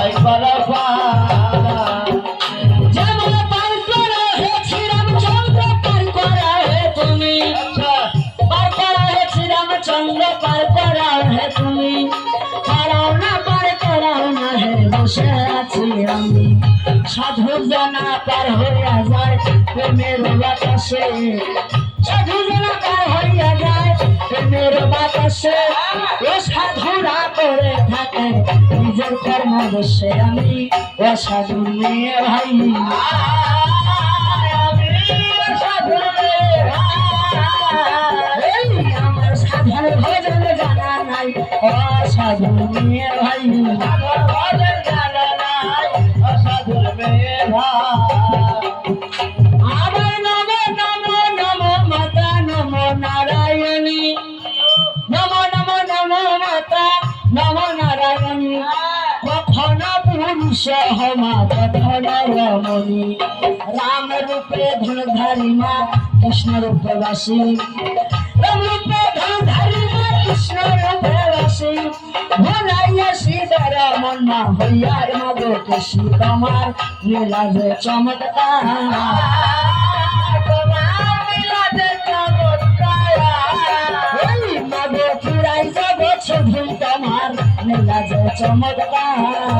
পাই পারা পারা যেমন পার করা হয়েছে রামচন্দ্র, পার করা হে তুমি। পার করা হয়েছে রামচন্দ্র, পার করা হে তুমি। পারাও না, পার করাও না হে সাধু জানা পার হইয়া যায় প্রেমের বাতাসে। সাধু জানা পার যায়, প্রেমের বাতাসে। ও সাধুরা করে থাকে, নিজের কর্ম আমি ও সাধু মেয়ে ভাই। ভাই ভজন রমণী রাম রূপে ধনুধারী মা কৃষ্ণ রূপে বাসী। রাম রূপে ধনুধারী মা কৃষ্ণ রূপে বাসী। ভোলাইয়া সীতার মন মা হইয়ার মগো কৃষি তোমার লীলা যে চমৎকার। ওই মগো পুরাই যাব ছবি তোমার লীলা চমৎকার।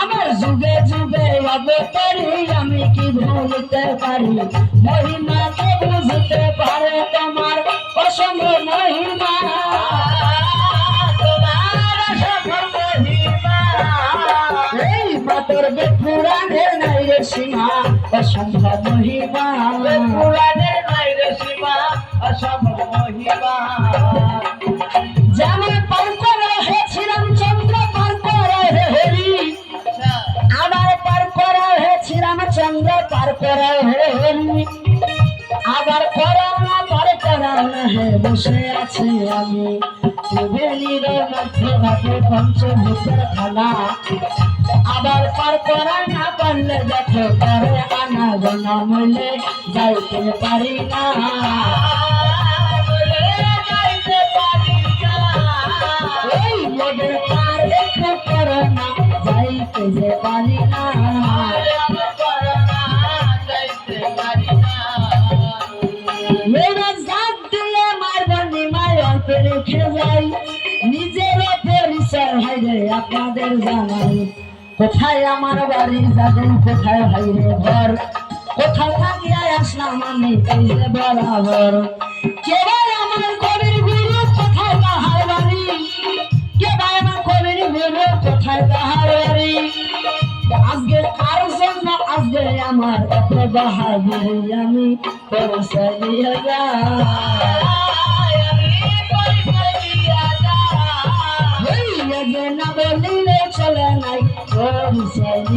আমার যুগে যুগে অবতারি আমি কি ভুলতে পারি? মহিমাকে বুঝতে পারে তোমার অসম মহিমা। এই নাই রে সীমা, অসম্ভব মহিমা। যেমন রামচন্দ্র পার করা হে হরি আবার করাও না, পার করাও না হে বসে আছি আমি। ত্রিবেণীর মধ্যে ঘাটে পঞ্চভূতের করা করে করো পারি না। আপনাদের জানাই, কোথায় আমার বাড়ি যাবেন, কোথায় হয় রে ঘর? কোথাও থাকিয়া আসলাম আমি বরাবর। কেবল আমার কবির গুরু, কোথায় তাহার বাড়ি? কেবল আমার কবির গুরু, কোথায় তাহার বাড়ি? আজকে কার জন্য আজকে আমার এত বাহাদুরি আমি পরিচয় দিয়ে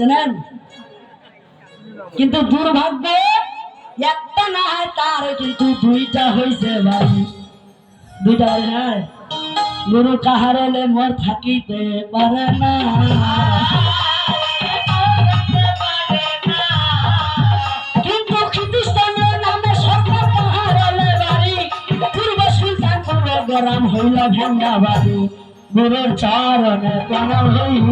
চেনেন কিন্তু দুর্ভাগ্য একটা না হয় তার কিন্তু দুইটা হইছে ভাই। দুইটা হয় নাই গুরু কাহার হলে মোর থাকিতে পারে না। গরম হইল ভেঙ্গা বাড়ি গুরুর চরণে প্রণাম হইল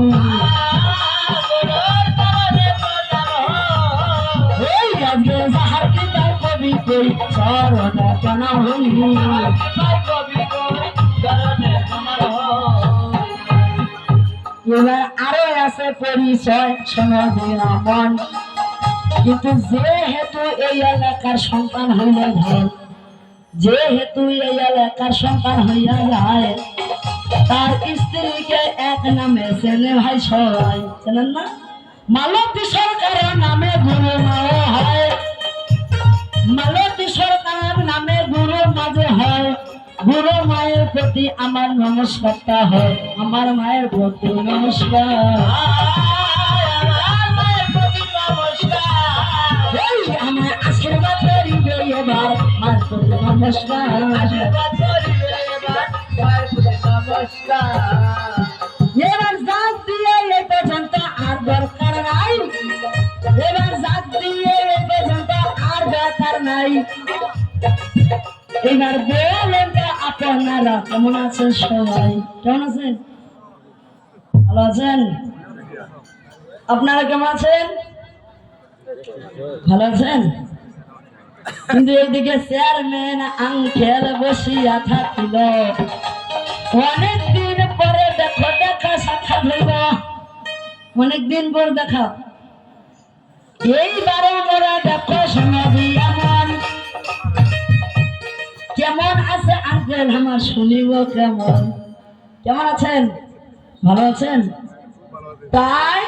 এবার আরও আছে পরিচয় সমাধি আমন কিন্তু যেহেতু এই এলাকার সন্তান হইলে ধর যেহেতু এই এলাকার সন্তান হইয়া যায়, তার স্ত্রীকে এক নামে চেনে ভাই সবাই। না? মালতী সরকারের মায়ের আমার নমস্কারটা হয়, আমার মায়ের প্রতি নমস্কার। আশীর্বাদ করিবে এবার, মার এবার আর দরকার নাই। এবার এই পর্যন্ত আর দরকার নাই। এবার বলেন আপনারা কেমন আছেন সবাই? কেমন আছেন? ভালো আছেন? আপনারা কেমন আছেন? ভালো আছেন? কিন্তু চেয়ারম্যান আঙ্কেল বসিয়া থাকিল। অনেক দিন পরে দেখো, দেখা সাক্ষাৎ হইব অনেক দিন পর দেখা। এইবারে মোরা দেখো সমাধি। কেমন আছে? আঙ্কেল আমার শুনিব কেমন? কেমন আছেন? ভালো আছেন? তাই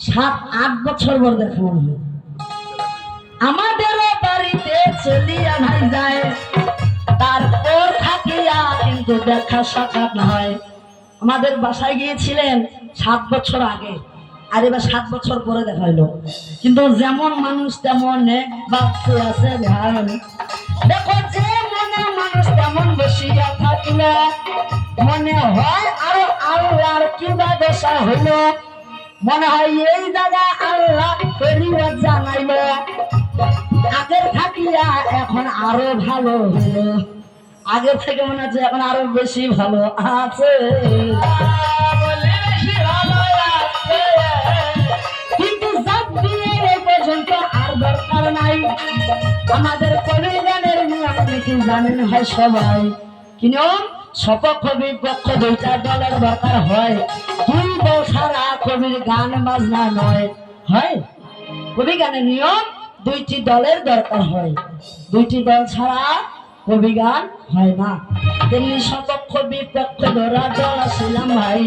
সাত, আট বছর আমাদের বাড়িতে চলিয়া ভাই যায়। তারপর থাকিয়া কিন্তু দেখা সাক্ষাৎ হয়। আমাদের বাসায় গিয়েছিলেন সাত বছর আগে। আর এবার সাত বছর পরে দেখা হইল। কিন্তু যেমন মানুষ তেমন বাচ্চা আছে দেখো বসিয়া থাকল, মনে হয় আরও আল্লাহর কিবা দশা হইল। মনে হয় এই দাদা আল্লাহ করিয়া জানাইলো। আগের থাকিয়া এখন আরও ভালো হলো আগের থেকে মনে হচ্ছে এখন আরও বেশি ভালো আছে। কিন্তু জাত দিয়ে এই পর্যন্ত আর দরকার নাই। আমাদের কবিগানের নিয়ম নীতি জানেন হয় সবাই। কি নিয়ম সপক্ষ বিপক্ষ দুইটা দলের দরকার হয়। দুই ছাড়া কবির গান বাজনা নয়। হয়? কবি গানের নিয়ম, দুইটি দলের দরকার হয়। দুইটি দল ছাড়া কবি গান হয় না। তেমনি সপক্ষ বিপক্ষ ধরা দল ছিলাম ভাই।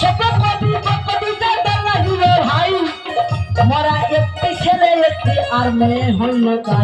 সপক্ষ বিপক্ষ দুইটা দল লাগিল ভাই। মরা একটি ছেলে, একটি আর মেয়ে হইল